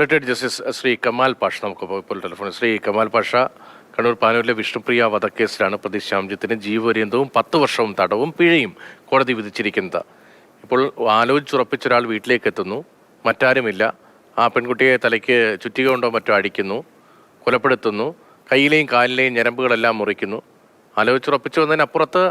Retired justice Shri Kamal Pasha നമുക്ക് ഇപ്പോൾ ടെലിഫോണിൽ. ശ്രീ കമാൽ പാഷ കണ്ണൂർ പാനൂരിലെ വിഷ്ണുപ്രിയ വധക്കേസിലാണ് പ്രതി ശ്യാംജിത്തിന് ജീവപര്യന്തവും പത്ത് വർഷവും തടവും പിഴയും കോടതി വിധിച്ചിരിക്കുന്നത്. ഇപ്പോൾ ആലോചിച്ചുറപ്പിച്ച ഒരാൾ വീട്ടിലേക്ക് എത്തുന്നു മറ്റാരുമില്ല. ആ പെൺകുട്ടിയെ തലയ്ക്ക് ചുറ്റിക കൊണ്ടോ മറ്റോ അടിക്കുന്നു. കൊലപ്പെടുത്തുന്നു. കയ്യിലെയും കാലിലെയും ഞരമ്പുകളെല്ലാം മുറിക്കുന്നു. ആലോചിച്ചുറപ്പിച്ചു വന്നതിനപ്പുറത്ത്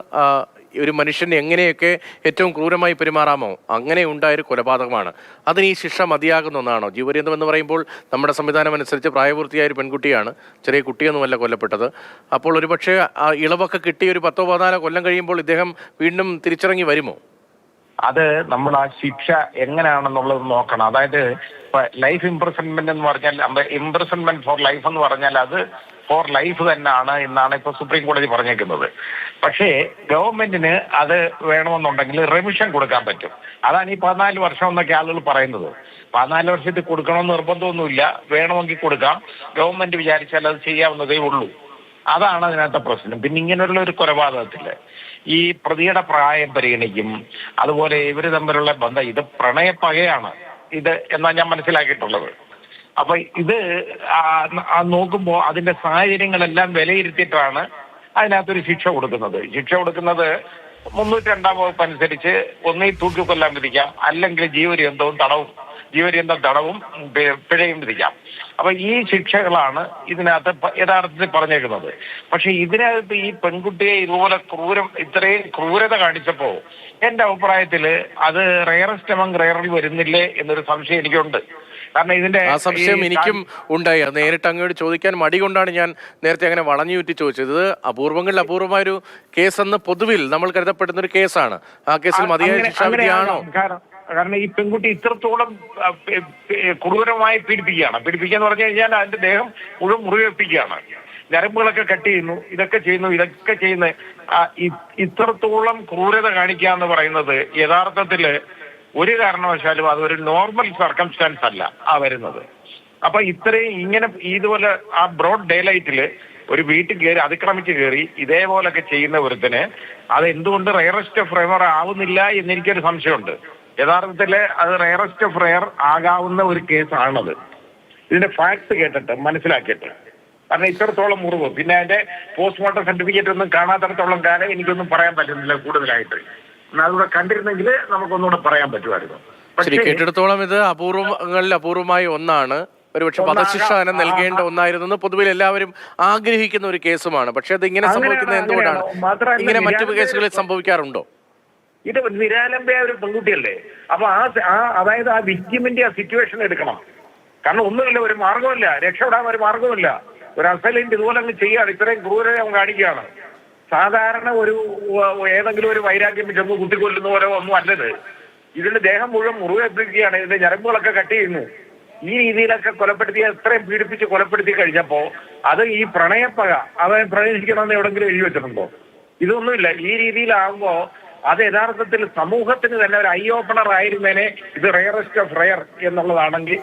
ഒരു മനുഷ്യൻ എങ്ങനെയൊക്കെ ഏറ്റവും ക്രൂരമായി പെരുമാറാമോ അങ്ങനെ ഉണ്ടായൊരു കൊലപാതകമാണ്. അതിന് ഈ ശിക്ഷ മതിയാകുന്ന ഒന്നാണോ? ജീവപര്യന്തം എന്ന് പറയുമ്പോൾ നമ്മുടെ സംവിധാനം അനുസരിച്ച് പ്രായപൂർത്തിയായ ഒരു പെൺകുട്ടിയാണ്. ചെറിയ കുട്ടിയൊന്നുമല്ല കൊല്ലപ്പെട്ടത്. അപ്പോൾ ഒരുപക്ഷെ ആ ഇളവൊക്കെ കിട്ടിയ ഒരു പത്തോ പതിനാലോ കൊല്ലം കഴിയുമ്പോൾ ഇദ്ദേഹം വീണ്ടും തിരിച്ചിറങ്ങി വരുമോ? അത് നമ്മൾ ആ ശിക്ഷ എങ്ങനെയാണെന്നുള്ളത് നോക്കണം. അതായത് ലൈഫ് ഇംപ്രസൺമെന്റ് എന്ന് പറഞ്ഞാൽ ഇംപ്രസൺമെന്റ് ഫോർ ലൈഫ് എന്ന് പറഞ്ഞാൽ അത് ഫോർ ലൈഫ് തന്നെയാണ് എന്നാണ് ഇപ്പൊ സുപ്രീം കോടതി പറഞ്ഞേക്കുന്നത്. പക്ഷേ ഗവൺമെന്റിന് അത് വേണമെന്നുണ്ടെങ്കിൽ റെമിഷൻ കൊടുക്കാൻ പറ്റും. അതാണ് ഈ പതിനാല് വർഷം എന്നൊക്കെ ആളുകൾ പറയുന്നത്. പതിനാല് വർഷത്തിൽ കൊടുക്കണമെന്ന് നിർബന്ധമൊന്നുമില്ല. വേണമെങ്കിൽ കൊടുക്കാം. ഗവൺമെന്റ് വിചാരിച്ചാൽ അത് ചെയ്യാവുന്നതേ ഉള്ളൂ. അതാണ് അതിനകത്തെ പ്രശ്നം. പിന്നെ ഇങ്ങനെയുള്ള ഒരു കൊലപാതകത്തിൽ ഈ പ്രതിയുടെ പ്രായം പരിഗണിക്കും അതുപോലെ ഇവർ തമ്മിലുള്ള ബന്ധം ഇത് പ്രണയപ്പകയാണ് ഇത് എന്നാ ഞാൻ മനസ്സിലാക്കിയിട്ടുള്ളത്. അപ്പൊ ഇത് ആ- ആ നോക്കുമ്പോ അതിന്റെ സാഹചര്യങ്ങളെല്ലാം വിലയിരുത്തിയിട്ടാണ് അതിനകത്തൊരു ശിക്ഷ കൊടുക്കുന്നത്. ശിക്ഷ കൊടുക്കുന്നത് മുന്നൂറ്റി രണ്ടാം വകുപ്പ് അനുസരിച്ച് ഒന്നീ തൂക്കിക്കൊല്ലാൻ വിധിക്കാം. അല്ലെങ്കിൽ ജീവപര്യന്തവും തടവും ജീവപര്യന്തം തടവും പിഴയും വിധിക്കാം. അപ്പൊ ഈ ശിക്ഷകളാണ് ഇതിനകത്ത് യഥാർത്ഥത്തിൽ പറഞ്ഞേക്കുന്നത്. പക്ഷെ ഇതിനകത്ത് ഈ പെൺകുട്ടിയെ ഇതുപോലെ ക്രൂരം ഇത്രയും ക്രൂരത കാണിച്ചപ്പോ എന്റെ അഭിപ്രായത്തിൽ അത് റെയറസ്റ്റ് അമംഗ് റെയറിൽ വരുന്നില്ലേ എന്നൊരു സംശയം എനിക്കുണ്ട്. കാരണം ഇതിന്റെ ആ സംശയം എനിക്കും ഉണ്ടായി. അത് നേരിട്ട് അങ്ങോട്ട് ചോദിക്കാൻ മടി കൊണ്ടാണ് ഞാൻ നേരത്തെ അങ്ങനെ വളഞ്ഞു ചുറ്റി ചോദിച്ചത്. ഇത് അപൂർവങ്ങളിൽ അപൂർവമായ ഒരു കേസ് എന്ന് പൊതുവിൽ നമ്മൾ കരുതപ്പെടുന്ന ഒരു കേസാണ്. ആ കേസിൽ മതിയായ ശിക്ഷാവിധിയാണോ കാരണം ഈ പെൺകുട്ടി ഇത്രത്തോളം ക്രൂരമായി പീഡിപ്പിക്കുകയാണ്. പീഡിപ്പിക്കുക എന്ന് പറഞ്ഞു കഴിഞ്ഞാൽ അതിന്റെ ദേഹം മുഴുവൻ മുറിവേൽപ്പിക്കുകയാണ്. ഞരമ്പുകളൊക്കെ കട്ട് ചെയ്യുന്നു ഇതൊക്കെ ചെയ്യുന്നു ഇതൊക്കെ ചെയ്യുന്ന ഇത്രത്തോളം ക്രൂരത കാണിക്കുക എന്ന് പറയുന്നത് യഥാർത്ഥത്തിൽ ഒരു കാരണവശാലും അതൊരു നോർമൽ സർക്കംസ്റ്റാൻസ് അല്ല ആ വരുന്നത്. അപ്പൊ ഇത്രയും ഇങ്ങനെ ഇതുപോലെ ആ ബ്രോഡ് ഡേ ലൈറ്റിൽ ഒരു വീട്ടിൽ കയറി അതിക്രമിച്ച് കയറി ഇതേപോലൊക്കെ ചെയ്യുന്ന ഒരുത്തിന് അത് എന്തുകൊണ്ട് റയറസ്റ്റ് ഓഫ് റെയർ ആവുന്നില്ല എന്ന് എനിക്കൊരു സംശയമുണ്ട്. യഥാർത്ഥത്തിൽ അത് റയറസ്റ്റ് ഓഫ് റെയർ ആകാവുന്ന ഒരു കേസാണത്. ഇതിന്റെ ഫാക്ട്സ് കേട്ടിട്ട് മനസ്സിലാക്കിയിട്ട്. കാരണം ഇത്രത്തോളം മുറിവ് പിന്നെ അതിന്റെ പോസ്റ്റ്മോർട്ടം സർട്ടിഫിക്കറ്റ് ഒന്നും കാണാത്തടത്തോളം കാലം എനിക്കൊന്നും പറയാൻ പറ്റുന്നില്ല കൂടുതലായിട്ട്. അതുകൂടെ കണ്ടിരുന്നെങ്കിൽ നമുക്കൊന്നുകൂടെ പറയാൻ പറ്റുമായിരുന്നു. ശരി കേട്ടിടത്തോളം ഇത് അപൂർവങ്ങളിൽ അപൂർവമായി ഒന്നാണ്. ഒരുപക്ഷെ. വധശിക്ഷ നൽകേണ്ട ഒന്നായിരുന്നെന്ന് ഒന്നായിരുന്നു പൊതുവിൽ എല്ലാവരും ആഗ്രഹിക്കുന്ന ഒരു കേസുമാണ്. പക്ഷെ അത് ഇങ്ങനെ സംഭവിക്കുന്നത് എന്തുകൊണ്ടാണ്? ഇങ്ങനെ മറ്റു കേസുകളിൽ സംഭവിക്കാറുണ്ടോ? ഇത് നിരാലംബയായ ഒരു പെൺകുട്ടിയല്ലേ? അപ്പൊ ആ ആ അതായത് ആ വിക്ടിമിന്റെ ആ സിറ്റുവേഷൻ എടുക്കണം. കാരണം ഒന്നുമില്ല ഒരു മാർഗമില്ല രക്ഷപ്പെടാൻ ഒരു മാർഗമില്ല ഒരു അസലിന്റെ ഇതുപോലെ അങ്ങ് ചെയ്യാണ് ഇത്രയും ക്രൂരത അവൻ കാണിക്കുകയാണ്. സാധാരണ ഒരു ഏതെങ്കിലും ഒരു വൈരാഗ്യം ചെന്ന് കുത്തിക്കൊല്ലുന്ന പോലെ ഒന്നും അല്ലത്. ഇതിന്റെ ദേഹം മുഴുവൻ മുറിവേൽപ്പിക്കുകയാണ്. ഇതിന്റെ ഞരമ്പുകളൊക്കെ കട്ട് ചെയ്യുന്നു. ഈ രീതിയിലൊക്കെ കൊലപ്പെടുത്തി എത്രയും പീഡിപ്പിച്ച് കൊലപ്പെടുത്തി കഴിഞ്ഞപ്പോ അത് ഈ പ്രണയപ്പക അവൻ പ്രണയിക്കണമെന്ന് എവിടെങ്കിലും എഴുതി വെച്ചിട്ടുണ്ടോ? ഇതൊന്നുമില്ല. ഈ രീതിയിലാകുമ്പോ അത് യഥാർത്ഥത്തിൽ സമൂഹത്തിന് തന്നെ ഒരു ഐ ഓപ്പണർ ആയിരുന്നേനെ ഇത് റയറസ്റ്റ് ഓഫ് റയർ എന്നുള്ളതാണെങ്കിൽ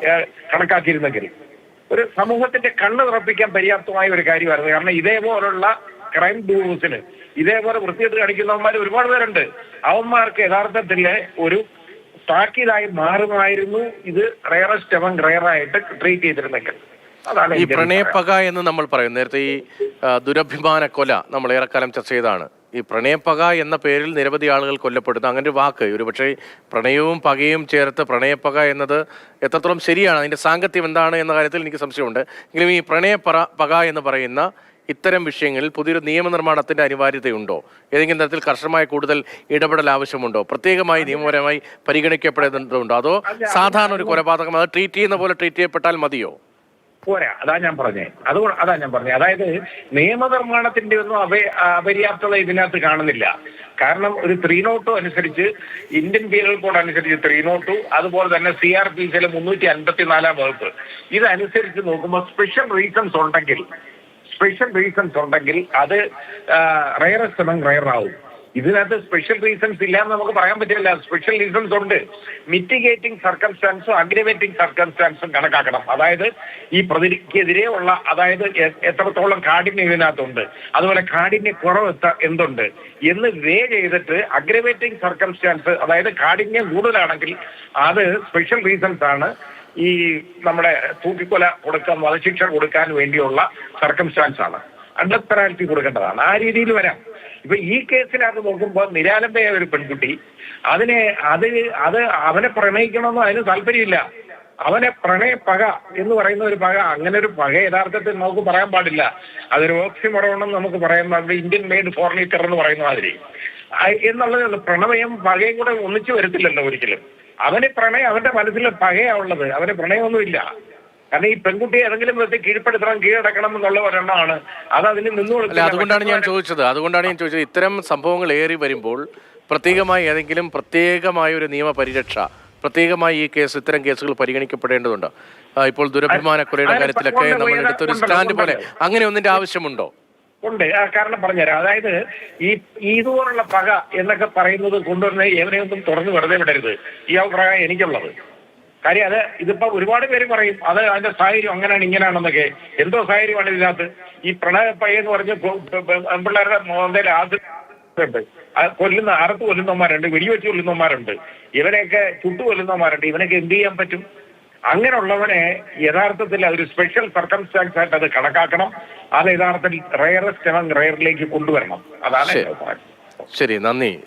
കണക്കാക്കിയിരുന്നെങ്കിൽ. ഒരു സമൂഹത്തിന്റെ കണ്ണ് തുറപ്പിക്കാൻ പര്യാപ്തമായ ഒരു കാര്യമായിരുന്നു. കാരണം ഇതേപോലുള്ള ക്രൈം ഡൂസിന് ഇതേപോലെ വൃത്തിയെടുത്ത് കാണിക്കുന്നവന്മാർ ഒരുപാട് പേരുണ്ട്. അവന്മാർക്ക് യഥാർത്ഥത്തിൽ ഒരു താക്കീതായി മാറുമായിരുന്നു. ഇത് റയറസ്റ്റ് അവൻ റയറായിട്ട് ട്രീറ്റ് ചെയ്തിരുന്നെങ്കിൽ. ഈ പ്രണയപ്പക എന്ന് നമ്മൾ പറയും നേരത്തെ ഈ ദുരഭിമാന കൊല നമ്മൾ ഏറെക്കാലം ചർച്ച ചെയ്താണ് ഈ പ്രണയപ്പക എന്ന പേരിൽ നിരവധി ആളുകൾ കൊല്ലപ്പെടുന്നു. അങ്ങനെ ഒരു വാക്ക്. ഒരു പക്ഷേ പ്രണയവും പകയും ചേർത്ത് പ്രണയപ്പക എന്നത് എത്രത്തോളം ശരിയാണ്? അതിന്റെ സാങ്കത്യം എന്താണ് എന്ന കാര്യത്തിൽ എനിക്ക് സംശയമുണ്ട്. എങ്കിലും ഈ പ്രണയപ്പറ പക എന്ന് പറയുന്ന ഇത്തരം വിഷയങ്ങളിൽ പുതിയൊരു നിയമനിർമ്മാണത്തിന്റെ അനിവാര്യതയുണ്ടോ? ഏതെങ്കിലും തരത്തിൽ കർശനമായ കൂടുതൽ ഇടപെടൽ ആവശ്യമുണ്ടോ? പ്രത്യേകമായി നിയമപരമായി പരിഗണിക്കപ്പെടേണ്ടതുണ്ടോ അതോ സാധാരണ ഒരു കൊലപാതകം അത് ട്രീറ്റ് ചെയ്യുന്ന പോലെ ട്രീറ്റ് ചെയ്യപ്പെട്ടാൽ മതിയോ? പോരാ അതാ ഞാൻ പറഞ്ഞേ. അത് അതാ ഞാൻ പറഞ്ഞേ. അതായത് നിയമനിർമ്മാണത്തിന്റെ ഒന്നും അപ അപര്യാപ്തത ഇതിനകത്ത് കാണുന്നില്ല. കാരണം ഒരു ത്രീ നോട്ടു അനുസരിച്ച് ഇന്ത്യൻ പീനൽ കോഡ് അനുസരിച്ച് ത്രീ നോട്ടു അതുപോലെ തന്നെ സി ആർ പി സിയിലെ മുന്നൂറ്റി അൻപത്തിനാലാം വകുപ്പ്. ഇതനുസരിച്ച് നോക്കുമ്പോൾ സ്പെഷ്യൽ റീസൺസ് ഉണ്ടെങ്കിൽ സ്പെഷ്യൽ റീസൺസ് ഉണ്ടെങ്കിൽ അത് റയറസ്റ്റ് എമംഗ് റയർ ആവും. ഇതിനകത്ത് സ്പെഷ്യൽ റീസൺസ് ഇല്ല എന്ന് നമുക്ക് പറയാൻ പറ്റില്ല. സ്പെഷ്യൽ റീസൺസ് ഉണ്ട്. മിറ്റിഗേറ്റിംഗ് സർക്കംസ്റ്റാൻസും അഗ്രവേറ്റിംഗ് സർക്കംസ്റ്റാൻസും കണക്കാക്കണം. അതായത് ഈ പ്രതിക്കെതിരെ ഉള്ള അതായത് എത്രത്തോളം കാഠിന്യം ഇതിനകത്തുണ്ട്. അതുപോലെ കാഠിന്യ കുറവ് എന്തുണ്ട്? എന്ന് വേ ചെയ്തിട്ട് അഗ്രവേറ്റിംഗ് സർക്കംസ്റ്റാൻസ് അതായത് കാഠിന്യം കൂടുതലാണെങ്കിൽ അത് സ്പെഷ്യൽ റീസൺസ് ആണ്. ഈ നമ്മുടെ തൂക്കിക്കൊല കൊടുക്കാൻ വധശിക്ഷ കൊടുക്കാൻ വേണ്ടിയുള്ള സർക്കംസ്റ്റാൻസ് ആണ് അണ്ടർ പെനാൽറ്റി കൊടുക്കേണ്ടതാണ്. ആ രീതിയിൽ വരാം. ഇപ്പൊ ഈ കേസിനകത്ത് നോക്കുമ്പോൾ നിരാലംബയായ ഒരു പെൺകുട്ടി അതിനെ അത് അത് അവനെ പ്രണയിക്കണമെന്ന് അതിന് താല്പര്യമില്ല. അവനെ പ്രണയ പക എന്ന് പറയുന്ന ഒരു പക അങ്ങനെ ഒരു പക യഥാർത്ഥത്തിൽ നമുക്ക് പറയാൻ പാടില്ല. അതൊരു ഓക്സിമറോണെന്ന് നമുക്ക് പറയാൻ പാടില്ല. ഇന്ത്യൻ മെയ്ഡ് ഫോർണിച്ചർ എന്ന് പറയുന്ന മാതിരി. എന്നുള്ളത് പ്രണയം പകയും കൂടെ ഒന്നിച്ചു വരത്തില്ലല്ലോ ഒരിക്കലും. അവന് പ്രണയം അവന്റെ മനസ്സിൽ പകയാ ഉള്ളത്. അവന് പ്രണയമൊന്നുമില്ല കാരണം ഈ പെൺകുട്ടിയെ ഏതെങ്കിലും വിധത്തിൽ കീഴ്പ്പെടുത്തണം കീഴടക്കണം എന്നുള്ള ഒരെണ്ണമാണ്. അത് അതിന് നിന്നു അതുകൊണ്ടാണ് ഞാൻ ചോദിച്ചത്. അതുകൊണ്ടാണ് ഞാൻ ചോദിച്ചത്. ഇത്തരം സംഭവങ്ങൾ ഏറി വരുമ്പോൾ പ്രത്യേകമായി ഏതെങ്കിലും പ്രത്യേകമായ ഒരു നിയമ പരിരക്ഷ പ്രത്യേകമായി ഈ കേസ് ഇത്തരം കേസുകൾ പരിഗണിക്കപ്പെടേണ്ടതുണ്ട്. ഇപ്പോൾ ദുരഭിമാനക്കൊലയുടെ കാര്യത്തിലൊക്കെ നമ്മൾ എടുത്തൊരു സ്റ്റാൻഡ് പോലെ അങ്ങനെ ഒന്നിന്റെ ആവശ്യമുണ്ടോ? ഉണ്ട്. ആ കാരണം പറഞ്ഞുതരാം. അതായത് ഈ ഇതുപോലുള്ള പക എന്നൊക്കെ പറയുന്നത് കൊണ്ടുവരുന്ന എവനെയൊന്നും തുറന്നു വെറുതെ വിടരുത്. ഈ അഭിപ്രായം എനിക്കുള്ളത്. കാര്യം അത് ഇതിപ്പോ ഒരുപാട് പേര് പറയും അത് അതിന്റെ സാഹചര്യം അങ്ങനെയാണ് ഇങ്ങനെയാണെന്നൊക്കെ. എന്തോ സാഹചര്യമാണ് ഇതിനകത്ത്? ഈ പ്രണയ പയ്യ എന്ന് പറഞ്ഞ് പെൺപിള്ളേരുടെ മോന്തയിൽ ആദ്യം കൊല്ലുന്ന അറുത്ത് കൊല്ലുന്നവന്മാരുണ്ട് വെടിവെച്ച് കൊല്ലുന്നവന്മാരുണ്ട്. ഇവനെയൊക്കെ ചുട്ടു കൊല്ലുന്നവന്മാരുണ്ട്. ഇവനൊക്കെ എന്ത് ചെയ്യാൻ പറ്റും? അങ്ങനെയുള്ളവനെ യഥാർത്ഥത്തിൽ അതൊരു സ്പെഷ്യൽ സർക്കംസ്റ്റാൻസ് ആയിട്ട് അത് കണക്കാക്കണം. അത് യഥാർത്ഥത്തിൽ റയറസ്റ്റ് റയറിലേക്ക് കൊണ്ടുവരണം. അതാണ് ശരി നന്ദി.